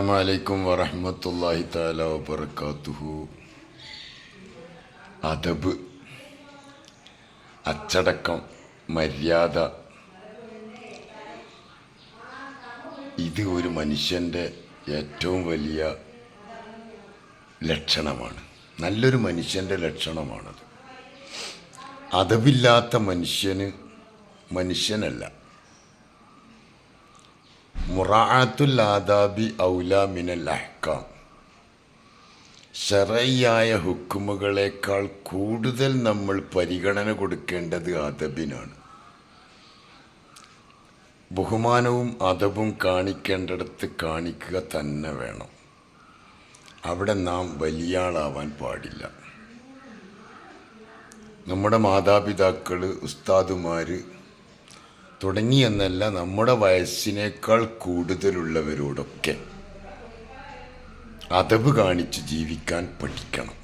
അസ്സാമലൈക്കും വറഹമത്തല്ലാഹി താല വബർക്കാത്തുഹു അദബ് അച്ചടക്കം മര്യാദ. ഇത് ഒരു മനുഷ്യന്റെ ഏറ്റവും വലിയ ലക്ഷണമാണ്. നല്ലൊരു മനുഷ്യന്റെ ലക്ഷണമാണത്. അദബില്ലാത്ത മനുഷ്യന് മനുഷ്യനല്ല. മുറാത്തുൽ ആദാബി ഔല മിനൽ അഹ്കാം. ശറയ്യായ ഹുക്കുമുകളേക്കാൾ കൂടുതൽ നമ്മൾ പരിഗണന കൊടുക്കേണ്ടത് അദബിനാണ്. ബഹുമാനവും അദബും കാണിക്കേണ്ടിടത്ത് കാണിക്കുക തന്നെ വേണം. അവിടെ നാം വലിയ ആളാവാൻ പാടില്ല. നമ്മുടെ മാതാപിതാക്കൾ ഉസ്താദുമാർ തുടങ്ങിയെന്നല്ല നമ്മുടെ വയസ്സിനേക്കാൾ കൂടുതലുള്ളവരോടൊക്കെ അതബ് കാണിച്ച് ജീവിക്കാൻ പഠിക്കണം.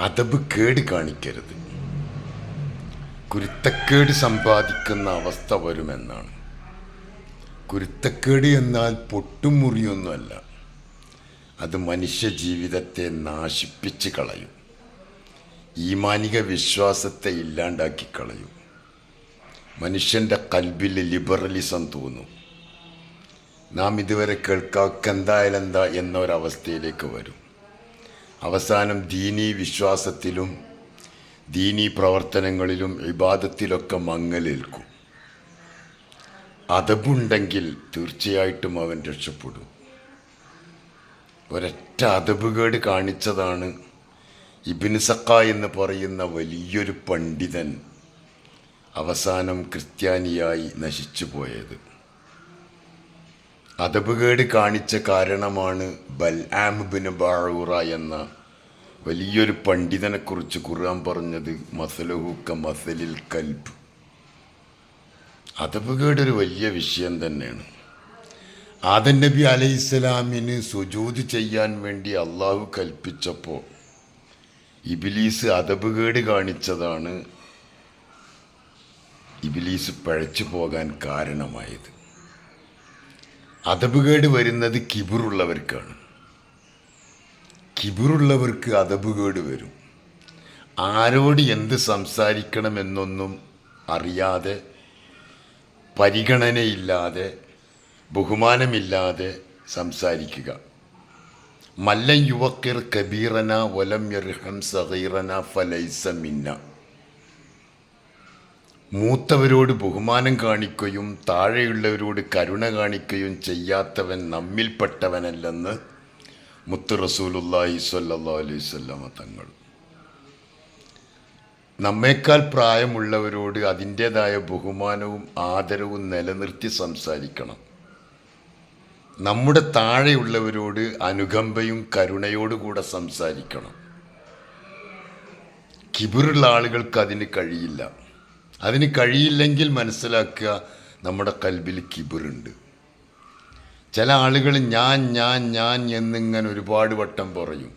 അതബ് കേട് കാണിക്കരുത്. കുരുത്തക്കേട് സമ്പാദിക്കുന്ന അവസ്ഥ വരുമെന്നാണ്. കുരുത്തക്കേട് എന്നാൽ പൊട്ടും മുറിയൊന്നുമല്ല. അത് മനുഷ്യ ജീവിതത്തെ നാശിപ്പിച്ച് കളയും. ഈമാനിക വിശ്വാസത്തെ ഇല്ലാണ്ടാക്കി കളയും. മനുഷ്യന്റെ കൽബിൽ ലിബറലിസം തോന്നും. നാം ഇതുവരെ കേൾക്കാക്ക എന്തായാലും എന്താ എന്നൊരവസ്ഥയിലേക്ക് വരും. അവസാനം ദീനീ വിശ്വാസത്തിലും ദീനീ പ്രവർത്തനങ്ങളിലും വിവാദത്തിലൊക്കെ മങ്ങലേൽക്കും. അതബുണ്ടെങ്കിൽ തീർച്ചയായിട്ടും അവൻ രക്ഷപ്പെടും. ഒരൊറ്റ അതബുകേട് കാണിച്ചതാണ് ഇബിൻ സക്ക എന്ന് പറയുന്ന വലിയൊരു പണ്ഡിതൻ അവസാനം ക്രിസ്ത്യാനിയായി നശിച്ചുപോയത് പോയത്. അതബുകേട് കാണിച്ച കാരണമാണ് ബൽ ആംബിന് ബാഴൂറ എന്ന വലിയൊരു പണ്ഡിതനെക്കുറിച്ച് ഖുർആൻ പറഞ്ഞത് മസലഹൂക്ക മസലിൽ കൽബ്. അതബുകേട് ഒരു വലിയ വിഷയം തന്നെയാണ്. ആദൻ നബി അലൈഹിസ്സലാമിന് സുജൂത് ചെയ്യാൻ വേണ്ടി അള്ളാഹു കൽപ്പിച്ചപ്പോൾ ഇബിലീസ് അതബുകേട് കാണിച്ചതാണ് ഇബിലീസ് പഴച്ചു പോകാൻ കാരണമായത്. അതപുകേട് വരുന്നത് കിബിറുള്ളവർക്കാണ്. കിബിറുള്ളവർക്ക് അതപുകേട് വരും. ആരോട് എന്ത് സംസാരിക്കണമെന്നൊന്നും അറിയാതെ പരിഗണനയില്ലാതെ ബഹുമാനമില്ലാതെ സംസാരിക്കുക. മല്ലൻ യുവക്കിർ കബീറന വലം യർഹം സഹീറന ഫലൈസ മിന്ന. മൂത്തവരോട് ബഹുമാനം കാണിക്കുകയും താഴെയുള്ളവരോട് കരുണ കാണിക്കുകയും ചെയ്യാത്തവൻ നമ്മിൽപ്പെട്ടവനല്ലെന്ന് മുത്ത് റസൂലുല്ലാഹി സല്ലാ അലൈഹി സ്വല്ലമ തങ്ങൾ. നമ്മേക്കാൾ പ്രായമുള്ളവരോട് അതിന്റേതായ ബഹുമാനവും ആദരവും നിലനിർത്തി സംസാരിക്കണം. നമ്മുടെ താഴെയുള്ളവരോട് അനുകമ്പയും കരുണയോടുകൂടെ സംസാരിക്കണം. കിബിറുള്ള ആളുകൾക്ക് അതിന് കഴിയില്ല. അതിന് കഴിയില്ലെങ്കിൽ മനസ്സിലാക്കുക നമ്മുടെ കൽബിൽ കിബിറുണ്ട്. ചില ആളുകൾ ഞാൻ ഞാൻ ഞാൻ എന്നിങ്ങനെ ഒരുപാട് വട്ടം പറയും.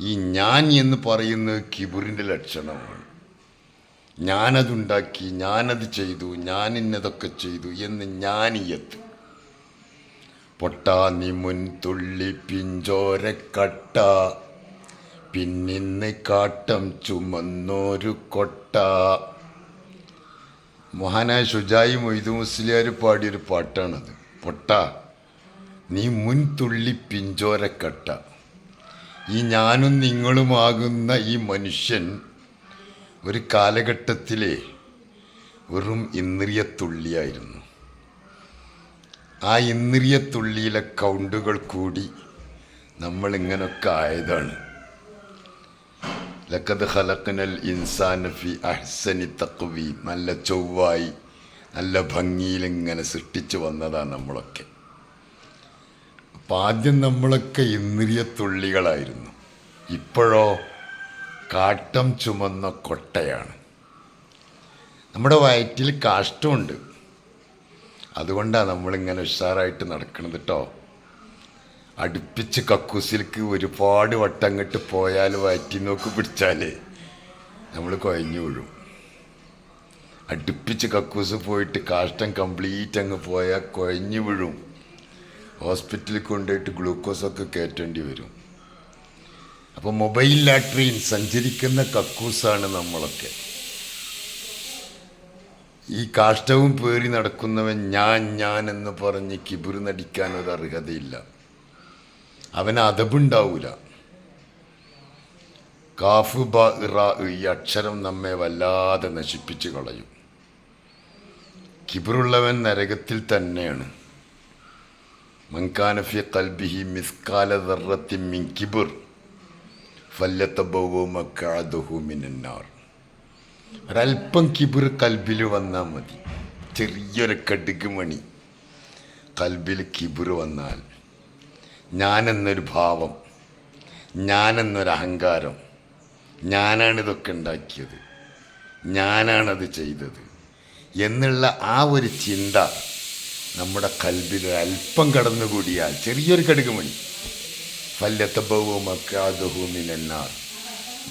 ഈ ഞാൻ എന്ന് പറയുന്നത് കിബിറിന്റെ ലക്ഷണമാണ്. ഞാനതുണ്ടാക്കി ഞാനത് ചെയ്തു ഞാൻ ഇന്നതൊക്കെ ചെയ്തു എന്ന് ഞാനിയത്ത്. പൊട്ടാ നീ മുൻ തുള്ളി പിഞ്ചോരക്കട്ട പിന്നിന്ന് കാട്ടം ചുമന്നോരു കൊട്ട. മഹാനായ ഷുജായി മൊയ്തു മുസ്ലിയാർ പാടിയൊരു പാട്ടാണത്. പൊട്ട. നീ മുൻ തുള്ളി പിഞ്ചോരക്കട്ട. ഈ ഞാനും നിങ്ങളുമാകുന്ന ഈ മനുഷ്യൻ ഒരു കാലഘട്ടത്തിലെ വെറും ഇന്ദ്രിയ തുള്ളിയായിരുന്നു. ആ ഇന്ദ്രിയ തുള്ളിയിലെ കൗണ്ടുകൾ കൂടി നമ്മളിങ്ങനൊക്കെ ആയതാണ്. ലക്കത് ഹലക്കനൽ ഇൻസാൻ ഫി അഹ്സനി തക്വി നല്ല ചൊവ്വായി നല്ല ഭംഗിയിൽ ഇങ്ങനെ സൃഷ്ടിച്ചു വന്നതാണ് നമ്മളൊക്കെ. അപ്പം ആദ്യം നമ്മളൊക്കെ ഇന്ദ്രിയത്തുള്ളികളായിരുന്നു ഇപ്പോഴോ കാട്ടം ചുമന്ന കൊട്ടയാണ്. നമ്മുടെ വയറ്റിൽ കാഷ്ടമുണ്ട്. അതുകൊണ്ടാണ് നമ്മളിങ്ങനെ ഉഷാറായിട്ട് നടക്കുന്നത് കേട്ടോ അടുപ്പിച്ച് കക്കൂസിലേക്ക് ഒരുപാട് വട്ടം അങ്ങോട്ട് പോയാൽ വയറ്റി നോക്ക് പിടിച്ചാൽ നമ്മൾ കുഴഞ്ഞു വീഴും. അടുപ്പിച്ച് കക്കൂസ് പോയിട്ട് കാഷ്ടം കംപ്ലീറ്റ് അങ്ങ് പോയാൽ കുഴഞ്ഞു വീഴും. ഹോസ്പിറ്റലിൽ കൊണ്ടുപോയിട്ട് ഗ്ലൂക്കോസൊക്കെ കയറ്റേണ്ടി വരും. അപ്പോൾ മൊബൈൽ ലാട്രീൻ സഞ്ചരിക്കുന്ന കക്കൂസാണ് നമ്മളൊക്കെ. ഈ കാഷ്ടവും പേറി നടക്കുന്നവൻ ഞാൻ ഞാൻ എന്ന് പറഞ്ഞ് കിബിറ് നടിക്കാൻ ഒരു അർഹതയില്ല. അവന് അതബുണ്ടാവൂല കാഫ് ബ ഇറ ഈ അക്ഷരം നമ്മെ വല്ലാതെ നശിപ്പിച്ച് കളയും. കിബിറുള്ളവൻ നരകത്തിൽ തന്നെയാണ്. മൻകാനഫി കൽബിഹി മിസ്കാല ദർറത്തി മിൻ കിബിർ ഫല്ലത്തബവു ഒരൽപ്പം കിബിർ കൽബിൽ വന്നാൽ മതി. ചെറിയൊരു കടുക് മണി. കൽബിൽ കിബിർ വന്നാൽ ഞാനെന്നൊരു ഭാവം ഞാനെന്നൊരു അഹങ്കാരം ഞാനാണ് ഇതൊക്കെ ഉണ്ടാക്കിയത് ഞാനാണത് ചെയ്തത് എന്നുള്ള ആ ഒരു ചിന്ത നമ്മുടെ കൽബിൽ അല്പം കടന്നുകൂടിയാൽ ചെറിയൊരു കടുക് മണി ഫല്യത്തബവുമക്കാദുഹുമിനാർ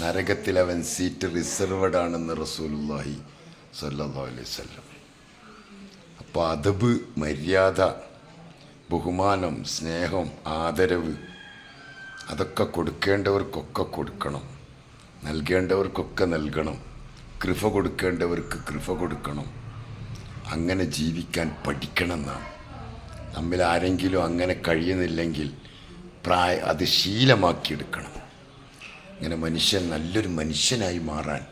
നരകത്തിൽ അവൻ സീറ്റ് റിസർവഡ് ആണെന്ന് റസൂലുള്ളാഹി സല്ലല്ലാഹു അലൈഹി വസല്ലം. അപ്പോൾ അതബ് മര്യാദ ബഹുമാനം സ്നേഹം ആദരവ് അതൊക്കെ കൊടുക്കേണ്ടവർക്കൊക്കെ കൊടുക്കണം. നൽകേണ്ടവർക്കൊക്കെ നൽകണം. കൃപ കൊടുക്കേണ്ടവർക്ക് കൃപ കൊടുക്കണം. അങ്ങനെ ജീവിക്കാൻ പഠിക്കണമെന്നാണ്. നമ്മിൽ ആരെങ്കിലും അങ്ങനെ കഴിയുന്നില്ലെങ്കിൽ പ്രായ അത് ശീലമാക്കിയെടുക്കണം. ഇങ്ങനെ മനുഷ്യൻ നല്ലൊരു മനുഷ്യനായി മാറാൻ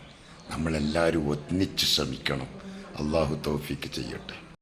നമ്മളെല്ലാവരും ഒന്നിച്ച് ശ്രമിക്കണം. അള്ളാഹു തൗഫീക്ക് ചെയ്യട്ടെ.